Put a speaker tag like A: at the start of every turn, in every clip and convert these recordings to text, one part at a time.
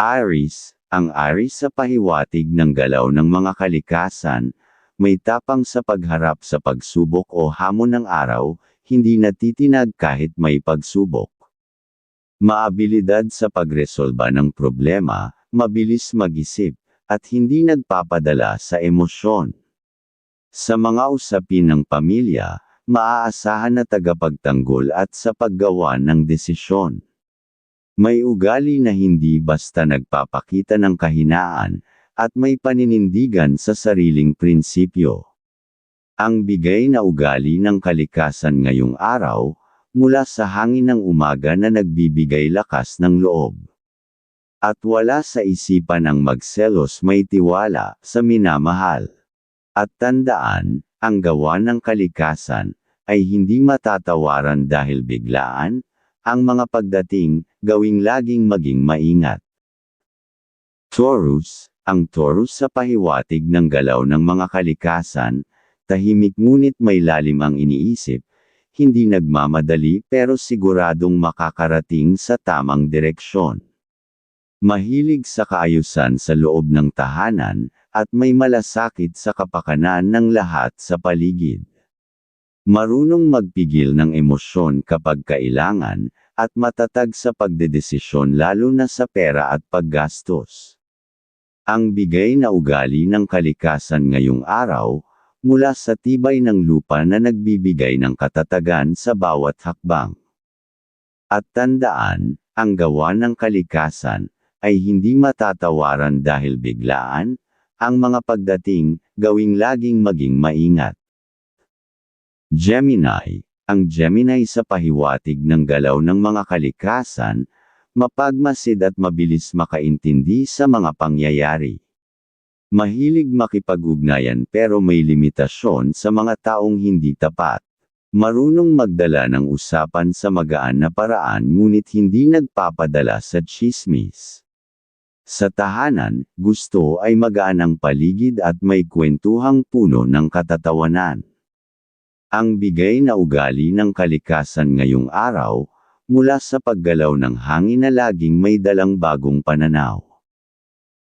A: Aries, ang Aries sa pahiwatig ng galaw ng mga kalikasan, may tapang sa pagharap sa pagsubok o hamon ng araw, hindi natitinag kahit may pagsubok. Maabilidad sa pagresolba ng problema, mabilis mag-isip, at hindi nagpapadala sa emosyon. Sa mga usapin ng pamilya, maaasahan na tagapagtanggol at sa paggawa ng desisyon. May ugali na hindi basta nagpapakita ng kahinaan, at may paninindigan sa sariling prinsipyo. Ang bigay na ugali ng kalikasan ngayong araw, mula sa hangin ng umaga na nagbibigay lakas ng loob. At wala sa isipan ang magselos may tiwala sa minamahal. At tandaan, ang gawa ng kalikasan, ay hindi matatawaran dahil biglaan, ang mga pagdating, gawing laging maging maingat. Taurus, ang Taurus sa pahiwatig ng galaw ng mga kalikasan, tahimik ngunit may lalim ang iniisip, hindi nagmamadali pero siguradong makakarating sa tamang direksyon. Mahilig sa kaayusan sa loob ng tahanan, at may malasakit sa kapakanan ng lahat sa paligid. Marunong magpigil ng emosyon kapag kailangan, at matatag sa pagdedesisyon lalo na sa pera at paggastos. Ang bigay na ugali ng kalikasan ngayong araw, mula sa tibay ng lupa na nagbibigay ng katatagan sa bawat hakbang. At tandaan, ang gawa ng kalikasan, ay hindi matatawaran dahil biglaan, ang mga pagdating, gawing laging maging maingat. Gemini, ang Gemini sa pahiwatig ng galaw ng mga kalikasan, mapagmasid at mabilis makaintindi sa mga pangyayari. Mahilig makipag-ugnayan pero may limitasyon sa mga taong hindi tapat. Marunong magdala ng usapan sa magaan na paraan ngunit hindi nagpapadala sa chismis. Sa tahanan, gusto ay magaan ang paligid at may kwentuhang puno ng katatawanan. Ang bigay na ugali ng kalikasan ngayong araw, mula sa paggalaw ng hangin na laging may dalang bagong pananaw.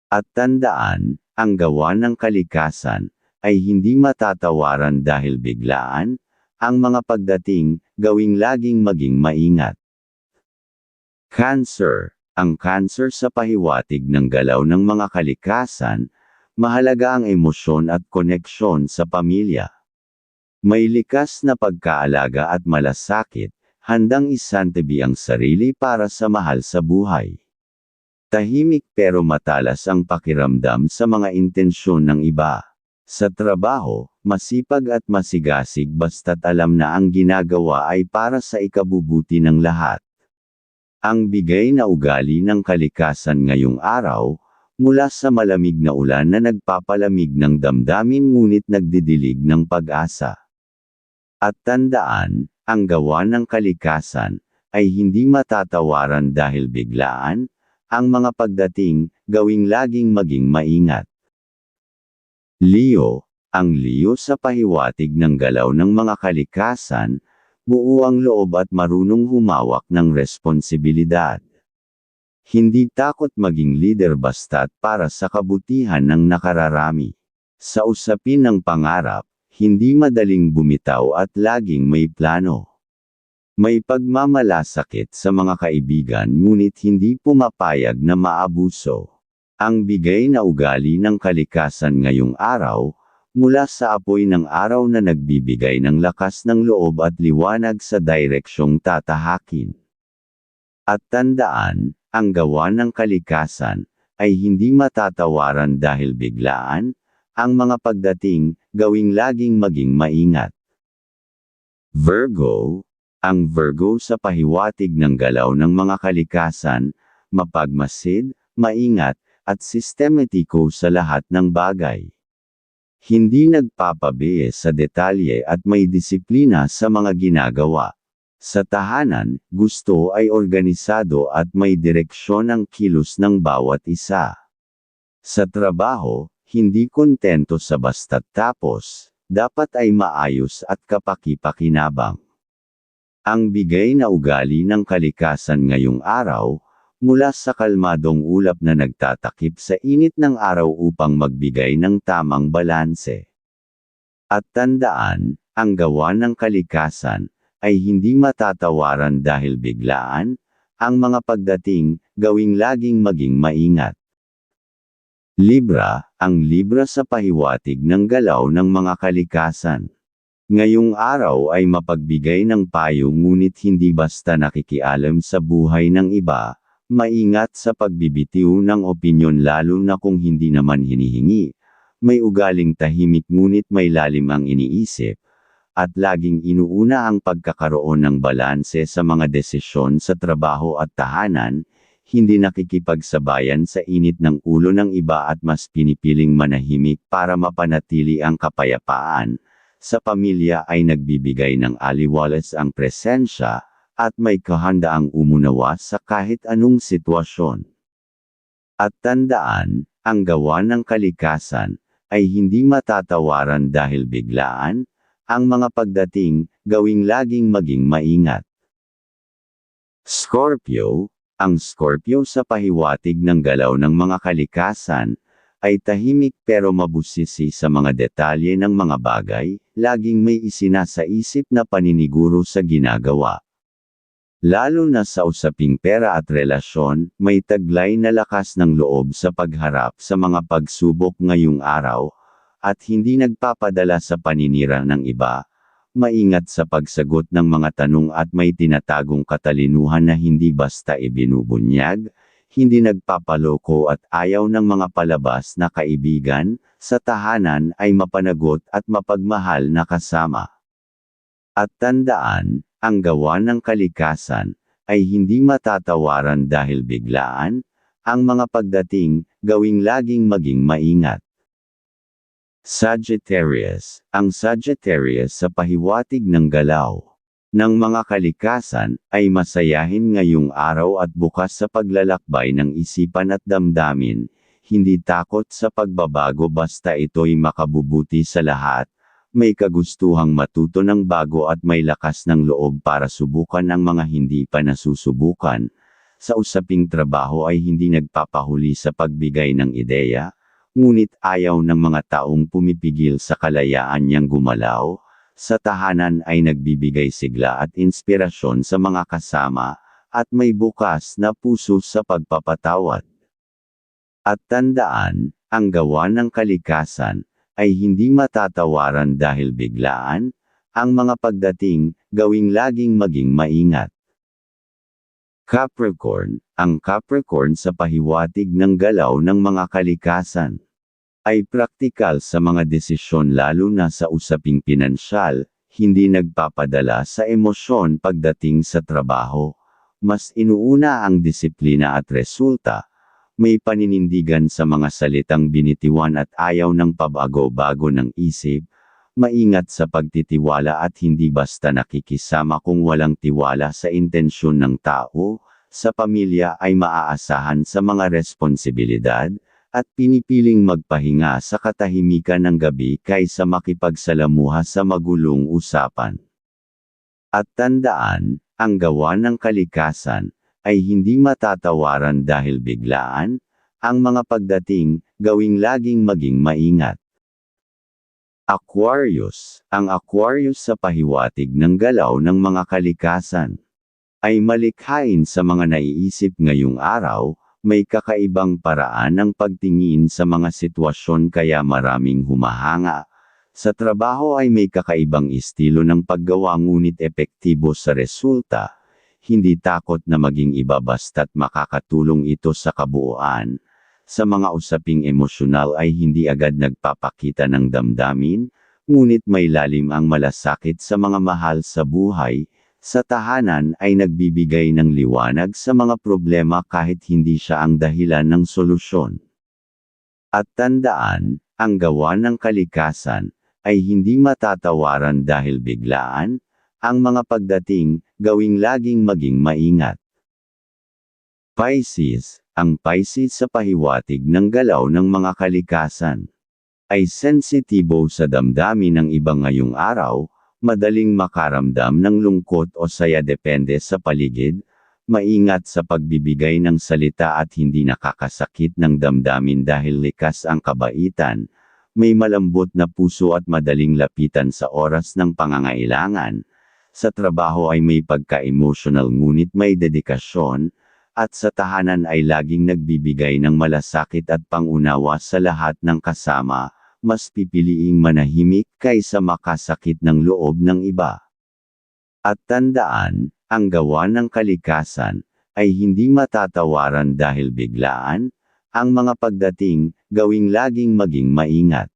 A: At tandaan, ang gawa ng kalikasan, ay hindi matatawaran dahil biglaan, ang mga pagdating, gawing laging maging maingat. Cancer ang cancer sa pahiwatig ng galaw ng mga kalikasan, mahalaga ang emosyon at koneksyon sa pamilya. May likas na pagkaalaga at malasakit, handang isantabi ang sarili para sa mahal sa buhay. Tahimik pero matalas ang pakiramdam sa mga intensyon ng iba. Sa trabaho, masipag at masigasig basta't alam na ang ginagawa ay para sa ikabubuti ng lahat. Ang bigay na ugali ng kalikasan ngayong araw, mula sa malamig na ulan na nagpapalamig ng damdamin ngunit nagdidilig ng pag-asa. At tandaan, ang gawa ng kalikasan, ay hindi matatawaran dahil biglaan, ang mga pagdating, gawing laging maging maingat. Leo, ang Leo sa pahiwatig ng galaw ng mga kalikasan, buo ang loob at marunong humawak ng responsibilidad. Hindi takot maging leader basta't para sa kabutihan ng nakararami. Sa usapin ng pangarap, hindi madaling bumitaw at laging may plano. May pagmamalasakit sa mga kaibigan ngunit hindi pumapayag na maabuso. Ang bigay na ugali ng kalikasan ngayong araw, mula sa apoy ng araw na nagbibigay ng lakas ng loob at liwanag sa direksyong tatahakin. At tandaan, ang gawa ng kalikasan, ay hindi matatawaran dahil biglaan, ang mga pagdating, gawing laging maging maingat. Virgo, ang Virgo sa pahiwatig ng galaw ng mga kalikasan, mapagmasid, maingat, at sistematiko sa lahat ng bagay. Hindi nagpapabies sa detalye at may disiplina sa mga ginagawa. Sa tahanan, gusto ay organisado at may direksyon ang kilos ng bawat isa. Sa trabaho, hindi kontento sa basta't tapos, dapat ay maayos at kapaki-pakinabang. Ang bigay na ugali ng kalikasan ngayong araw, mula sa kalmadong ulap na nagtatakip sa init ng araw upang magbigay ng tamang balanse. At tandaan, ang gawa ng kalikasan, ay hindi matatawaran dahil biglaan, ang mga pagdating, gawing laging maging maingat. Libra, ang Libra sa pahiwatig ng galaw ng mga kalikasan. Ngayong araw ay mapagbigay ng payo ngunit hindi basta nakikialam sa buhay ng iba, maingat sa pagbibitiw ng opinyon lalo na kung hindi naman hinihingi. May ugaling tahimik ngunit may lalim ang iniisip, at laging inuuna ang pagkakaroon ng balanse sa mga desisyon sa trabaho at tahanan, hindi nakikipagsabayan sa init ng ulo ng iba at mas pinipiling manahimik para mapanatili ang kapayapaan sa pamilya ay nagbibigay ng aliwalas ang presensya, at may kahandaang umunawa sa kahit anong sitwasyon. At tandaan, ang gawa ng kalikasan, ay hindi matatawaran dahil biglaan, ang mga pagdating, gawing laging maging maingat. Scorpio, ang Scorpio sa pahiwatig ng galaw ng mga kalikasan, ay tahimik pero mabusisi sa mga detalye ng mga bagay, laging may isinasaisip na paniniguro sa ginagawa. Lalo na sa usaping pera at relasyon, may taglay na lakas ng loob sa pagharap sa mga pagsubok ngayong araw, at hindi nagpapadala sa paninira ng iba, maingat sa pagsagot ng mga tanong at may tinatagong katalinuhan na hindi basta ibinubunyag, hindi nagpapaloko at ayaw ng mga palabas na kaibigan, sa tahanan ay mapanagot at mapagmahal na kasama. At tandaan, ang gawa ng kalikasan, ay hindi matatawaran dahil biglaan, ang mga pagdating, gawing laging maging maingat. Sagittarius, ang Sagittarius sa pahiwatig ng galaw ng mga kalikasan, ay masayahin ngayong araw at bukas sa paglalakbay ng isipan at damdamin, hindi takot sa pagbabago basta ito'y makabubuti sa lahat, may kagustuhang matuto ng bago at may lakas ng loob para subukan ang mga hindi pa nasusubukan. Sa usaping trabaho ay hindi nagpapahuli sa pagbigay ng ideya, ngunit ayaw ng mga taong pumipigil sa kalayaan niyang gumalaw, sa tahanan ay nagbibigay sigla at inspirasyon sa mga kasama, at may bukas na puso sa pagpapatawad. At tandaan, ang gawa ng kalikasan, ay hindi matatawaran dahil biglaan, ang mga pagdating, gawing laging maging maingat. Capricorn, ang Capricorn sa pahiwatig ng galaw ng mga kalikasan ay praktikal sa mga desisyon lalo na sa usaping pinansyal, hindi nagpapadala sa emosyon pagdating sa trabaho. Mas inuuna ang disiplina at resulta. May paninindigan sa mga salitang binitiwan at ayaw ng pabago-bago ng isip. Maingat sa pagtitiwala at hindi basta nakikisama kung walang tiwala sa intensyon ng tao. Sa pamilya ay maaasahan sa mga responsibilidad, at pinipiling magpahinga sa katahimikan ng gabi kaysa makipagsalamuha sa magulong usapan. At tandaan, ang gawa ng kalikasan, ay hindi matatawaran dahil biglaan, ang mga pagdating, gawing laging maging maingat. Aquarius, ang Aquarius sa pahiwatig ng galaw ng mga kalikasan, ay malikhain sa mga naiisip ngayong araw, may kakaibang paraan ng pagtingin sa mga sitwasyon kaya maraming humahanga. Sa trabaho ay may kakaibang estilo ng paggawa ngunit epektibo sa resulta. Hindi takot na maging iba basta't makakatulong ito sa kabuuan. Sa mga usaping emosyonal ay hindi agad nagpapakita ng damdamin, ngunit may lalim ang malasakit sa mga mahal sa buhay, sa tahanan ay nagbibigay ng liwanag sa mga problema kahit hindi siya ang dahilan ng solusyon. At tandaan, ang gawa ng kalikasan, ay hindi matatawaran dahil biglaan, ang mga pagdating, gawing laging maging maingat. Pisces, ang Pisces sa pahiwatig ng galaw ng mga kalikasan, ay sensitibo sa damdamin ng iba ngayong araw, madaling makaramdam ng lungkot o saya depende sa paligid, Maingat sa pagbibigay ng salita at hindi nakakasakit ng damdamin dahil likas ang kabaitan. May malambot na puso at madaling lapitan sa oras ng pangangailangan. Sa trabaho ay may pagka-emotional ngunit may dedikasyon, at sa tahanan ay laging nagbibigay ng malasakit at pangunawa sa lahat ng kasama, mas pipiliing manahimik kaysa makasakit ng loob ng iba. At tandaan, ang gawa ng kalikasan, ay hindi matatawaran dahil biglaan, ang mga pagdating, gawing laging maging maingat.